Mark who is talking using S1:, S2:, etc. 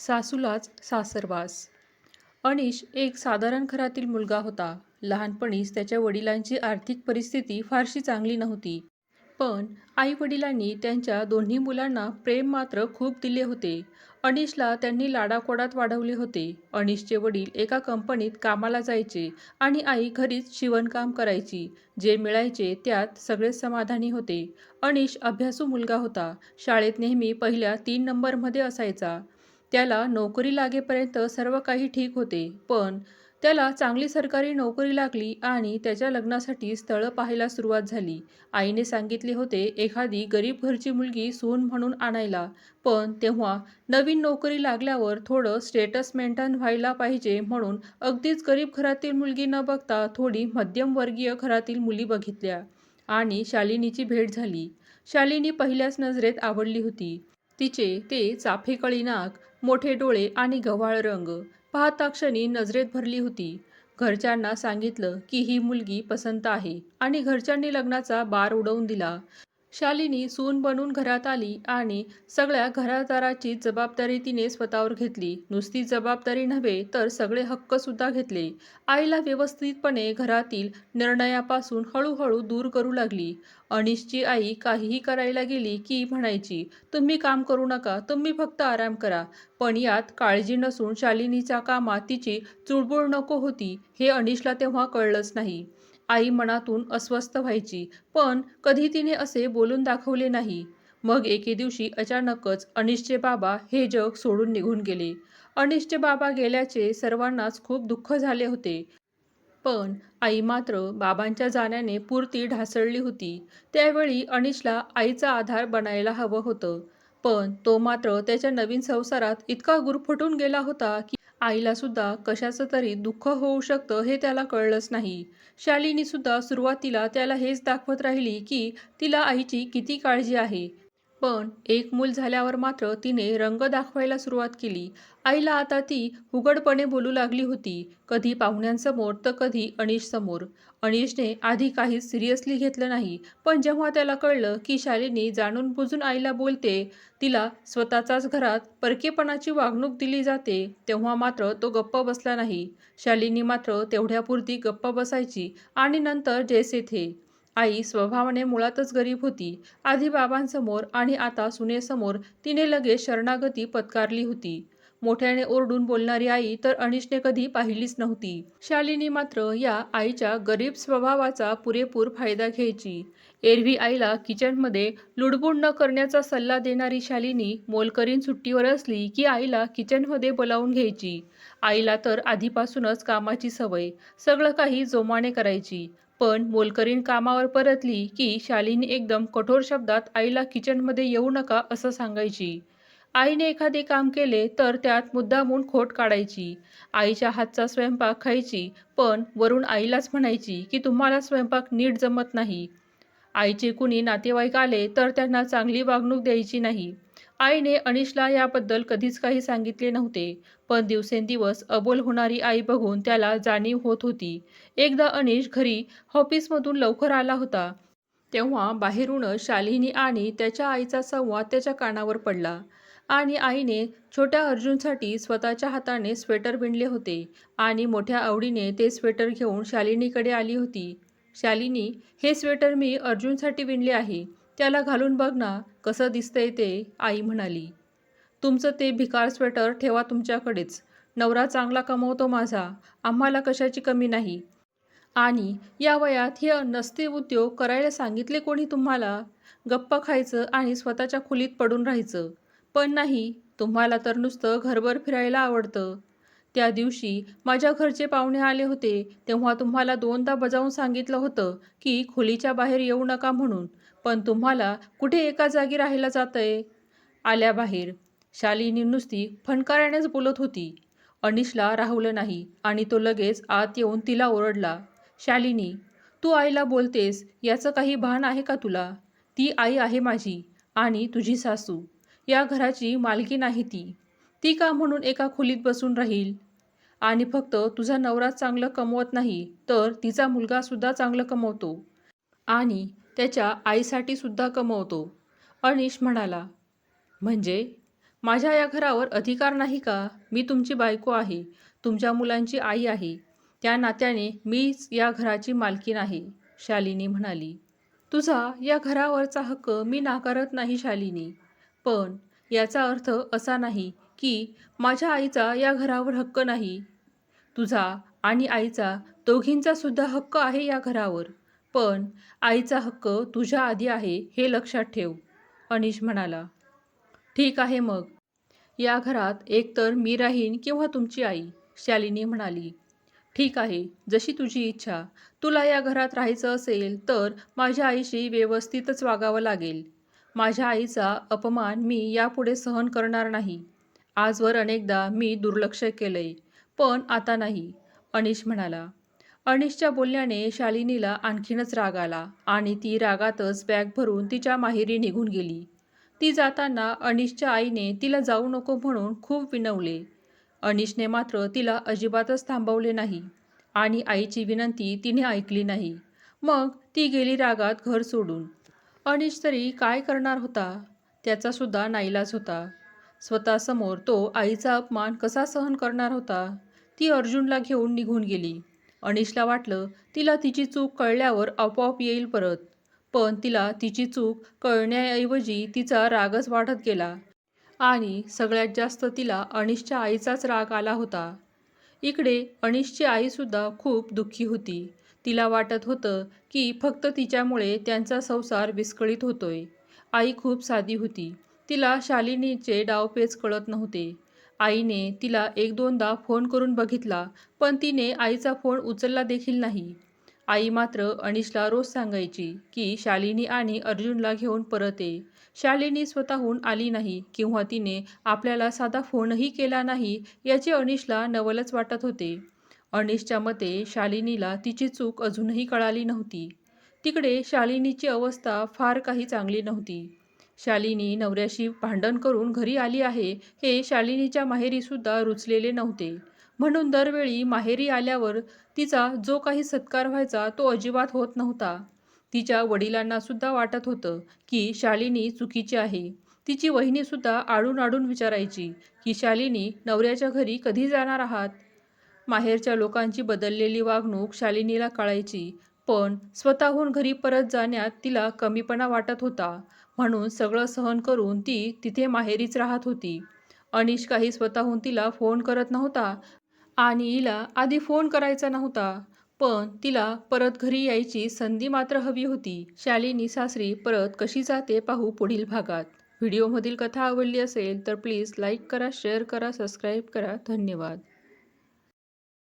S1: सासूलाच सासरवास अनिश एक साधारण घरातील मुलगा होता. लहानपणीच त्याच्या वडिलांची आर्थिक परिस्थिती फारशी चांगली नव्हती. पण आई वडिलांनी त्यांच्या दोन्ही मुलांना प्रेम मात्र खूप दिले होते. अनिशला त्यांनी लाडाकोडात वाढवले होते. अनिशचे वडील एका कंपनीत कामाला जायचे आणि आई घरीच शिवणकाम करायची. जे मिळायचे त्यात सगळे समाधानी होते. अनिश अभ्यासू मुलगा होता. शाळेत नेहमी पहिल्या तीन नंबरमध्ये असायचा. त्याला नोकरी लागेपर्यंत सर्व काही ठीक होते पण त्याला चांगली सरकारी नोकरी लागली आणि त्याच्या लग्नासाठी स्थळं पाहायला सुरुवात झाली. आईने सांगितले होते एखादी गरीब घरची मुलगी सून म्हणून आणायला पण तेव्हा नवीन नोकरी लागल्यावर थोडं स्टेटस मेंटेन व्हायला पाहिजे म्हणून अगदीच गरीब घरातील मुलगी न बघता थोडी मध्यमवर्गीय घरातील मुली बघितल्या आणि शालिनीची भेट झाली. शालिनी पहिल्याच नजरेत आवडली होती. तिचे ते चाफेकळी नाक मोठे डोळे आणि गव्हाळ रंग पाहता क्षणी नजरेत भरली होती. घरच्यांना सांगितलं की ही मुलगी पसंत आहे आणि घरच्यांनी लग्नाचा बार उडवून दिला. शालिनी सून बनून घरात आली आणि सगळ्या घरादाराची जबाबदारी तिने स्वतःवर घेतली. नुसती जबाबदारी नव्हे तर सगळे हक्कसुद्धा घेतले. आईला व्यवस्थितपणे घरातील निर्णयापासून हळूहळू दूर करू लागली. अनिशची आई काहीही करायला गेली की म्हणायची तुम्ही काम करू नका तुम्ही फक्त आराम करा. पण यात काळजी नसून शालिनीच्या कामात तिची चुळबुळ नको होती हे अनिशला तेव्हा कळलंच नाही. आई मनातून अस्वस्थ व्हायची. पण कधी तिने असे बोलून दाखवले नाही. मग एके दिवशी अचानकच अनिशचे बाबा हे जग सोडून निघून गेले. अनिशचे बाबा गेल्याचे सर्वांनाच खूप दुःख झाले होते. पण आई मात्र बाबांच्या जाण्याने पुरती ढासळली होती. त्यावेळी अनिशला आईचा आधार बनायला हवं होतं. पण तो मात्र त्याच्या नवीन संसारात इतका गुरफटून गेला होता की आईला सुद्धा कशाचं तरी दुःख होऊ शकतं हे त्याला कळलंच नाही. शालिनीसुद्धा सुरुवातीला त्याला हेच दाखवत राहिली की तिला आईची किती काळजी आहे. पण एक मूल झाल्यावर मात्र तिने रंग दाखवायला सुरुवात केली. आईला आता ती हुगडपणे बोलू लागली होती. कधी पाहुण्यांसमोर तर कधी अनिशसमोर. अनिशने आधी काहीच सिरियसली घेतलं नाही पण जेव्हा त्याला कळलं की शालिनी जाणून बुजून आईला बोलते तिला स्वतःचाच घरात परकेपणाची वागणूक दिली जाते तेव्हा मात्र तो गप्प बसला नाही. शालिनी मात्र तेवढ्यापुरती गप्प बसायची आणि नंतर जैसे थे. आई स्वभावाने मुळातच गरीब होती. आधी बाबांसमोर आणि आता सुनेसमोर तिने लगेच शरणागती पत्कारली होती. मोठ्याने ओरडून बोलणारी आई तर अनिशने कधी पाहिलीच नव्हती. शालिनी मात्र या आईच्या गरीब स्वभावाचा पुरेपूर फायदा घ्यायची. एरवी आईला किचनमध्ये लुडबुड न करण्याचा सल्ला देणारी शालिनी मोलकरीन सुट्टीवर असली की आईला किचनमध्ये बोलावून घ्यायची. आईला तर आधीपासूनच कामाची सवय सगळं काही जोमाने करायची. पण मोलकरीण कामावर परतली की शालिनी एकदम कठोर शब्दात आईला किचनमध्ये येऊ नका असं सांगायची. आईने एखादे काम केले तर त्यात मुद्दामून खोट काढायची. आईच्या हातचा स्वयंपाक खायची पण वरून आईलाच म्हणायची की तुम्हाला स्वयंपाक नीट जमत नाही. आईचे कुणी नातेवाईक आले तर त्यांना चांगली वागणूक द्यायची नाही. आईने अनिशला याबद्दल कधीच काही सांगितले नव्हते पण दिवसेंदिवस अबोल होणारी आई बघून त्याला जाणीव होत होती. एकदा अनिश घरी ऑफिसमधून लवकर आला होता. तेव्हा बाहेरूनच शालिनी आणि त्याच्या आईचा संवाद त्याच्या कानावर पडला. आणि आईने छोट्या अर्जुनसाठी स्वतःच्या हाताने स्वेटर विणले होते. आणि मोठ्या आवडीने ते स्वेटर घेऊन शालिनीकडे आली होती. शालिनी हे स्वेटर मी अर्जुनसाठी विणले आहे. त्याला घालून बघ ना कसं दिसतंय ते आई म्हणाली. तुमचं ते भिकार स्वेटर ठेवा तुमच्याकडेच. नवरा चांगला कमवतो माझा. आम्हाला कशाची कमी नाही. आणि या वयात हे नसते उद्योग करायला सांगितले कोणी तुम्हाला? गप्पा खायचं आणि स्वतःच्या खोलीत पडून राहायचं. पण नाही तुम्हाला तर नुसतं घरभर फिरायला आवडतं. त्या दिवशी माझ्या घरचे पाहुणे आले होते तेव्हा तुम्हाला दोनदा बजावून सांगितलं होतं की खोलीच्या बाहेर येऊ नका म्हणून पण तुम्हाला कुठे एका जागी राहायला जातंय? आल्या बाहेर शालिनी नुसती फणकारानेच बोलत होती. अनिशला राहुलं नाही आणि तो लगेच आत येऊन तिला ओरडला. शालिनी तू आईला बोलतेस याचं काही भान आहे का तुला? ती आई आहे माझी आणि तुझी सासू. या घराची मालकी नाही ती. ती का म्हणून एका खोलीत बसून राहील? आणि फक्त तुझा नवरा चांगलं कमवत नाही तर तिचा मुलगासुद्धा चांगलं कमवतो. आणि त्याच्या आईसाठी सुद्धा कमवतो. अनिश म्हणाला म्हणजे? माझ्या या घरावर अधिकार नाही का? मी तुमची बायको आहे. तुमच्या मुलांची आई आहे. त्या नात्याने मीच या घराची मालकी नाही शालिनी म्हणाली. तुझा या घरावरचा हक्क मी नाकारत नाही शालिनी. पण याचा अर्थ असा नाही की माझ्या आईचा या घरावर हक्क नाही. तुझा आणि आईचा दोघींचा सुद्धा हक्क आहे या घरावर. पण आईचा हक्क तुझ्या आधी आहे हे लक्षात ठेव. अनिश म्हणाला. ठीक आहे मग. या घरात एकतर मी राहीन किंवा तुमची आई शालिनी म्हणाली. ठीक आहे जशी तुझी इच्छा. तुला या घरात राहायचं असेल तर माझ्या आईशी व्यवस्थितच वागावं लागेल. माझ्या आईचा अपमान मी यापुढे सहन करणार नाही. आजवर अनेकदा मी दुर्लक्ष केलंय पण आता नाही अनिश म्हणाला. अनिशच्या बोलण्याने शालिनीला आणखीनच राग आला आणि ती रागातच बॅग भरून तिच्या माहेरी निघून गेली. ती जाताना अनिशच्या आईने तिला जाऊ नको म्हणून खूप विनवले. अनिशने मात्र तिला अजिबातच थांबवले नाही आणि आईची विनंती तिने ऐकली नाही. मग ती गेली रागात घर सोडून. अनिश तरी काय करणार होता? त्याचासुद्धा नाईलाज होता. स्वतःसमोर तो आईचा अपमान कसा सहन करणार होता? ती अर्जुनला घेऊन निघून गेली. अनिशला वाटलं तिला तिची चूक कळल्यावर आपोआप येईल परत. पण तिला तिची चूक कळण्याऐवजी तिचा रागच वाढत गेला. आणि सगळ्यात जास्त तिला अनिशच्या आईचाच राग आला होता. इकडे अनिशची आईसुद्धा खूप दुःखी होती. तिला वाटत होतं की फक्त तिच्यामुळे त्यांचा संसार विस्कळीत होतोय. आई खूप साधी होती. तिला शालिनीचे डावपेच कळत नव्हते. आईने तिला एक दोनदा फोन करून बघितला पण तिने आईचा फोन उचलला देखील नाही. आई मात्र अनिशला रोज सांगायची की शालिनी आणि अर्जुनला घेऊन परत ये. शालिनी स्वतःहून आली नाही किंवा तिने आपल्याला साधा फोनही केला नाही याचे अनिशला नवलच वाटत होते. अनिशच्या मते शालिनीला तिची चूक अजूनही कळाली नव्हती. तिकडे शालिनीची अवस्था फार काही चांगली नव्हती. शालिनी नवऱ्याशी भांडण करून घरी आली आहे हे शालिनीच्या माहेरीसुद्धा रुचलेले नव्हते. म्हणून दरवेळी माहेरी आल्यावर तिचा जो काही सत्कार व्हायचा तो अजिबात होत नव्हता. तिच्या वडिलांनासुद्धा वाटत होतं की शालिनी चुकीची आहे. तिची वहिनीसुद्धा आडून आडून विचारायची की शालिनी नवऱ्याच्या घरी कधी जाणार आहात? माहेरच्या लोकांची बदललेली वागणूक शालिनीला कळायची पण स्वतःहून घरी परत जाण्यात तिला कमीपणा वाटत होता. म्हणून सगळं सहन करून ती तिथे माहेरीच राहत होती. अनिश काही स्वतःहून तिला फोन करत नव्हता आणि हिला आधी फोन करायचा नव्हता पण तिला परत घरी यायची संधी मात्र हवी होती. शालिनी सासरी परत कशी जाते पाहू पुढील भागात. व्हिडिओमधील कथा आवडली असेल तर प्लीज लाईक करा शेअर करा सबस्क्राईब करा. धन्यवाद.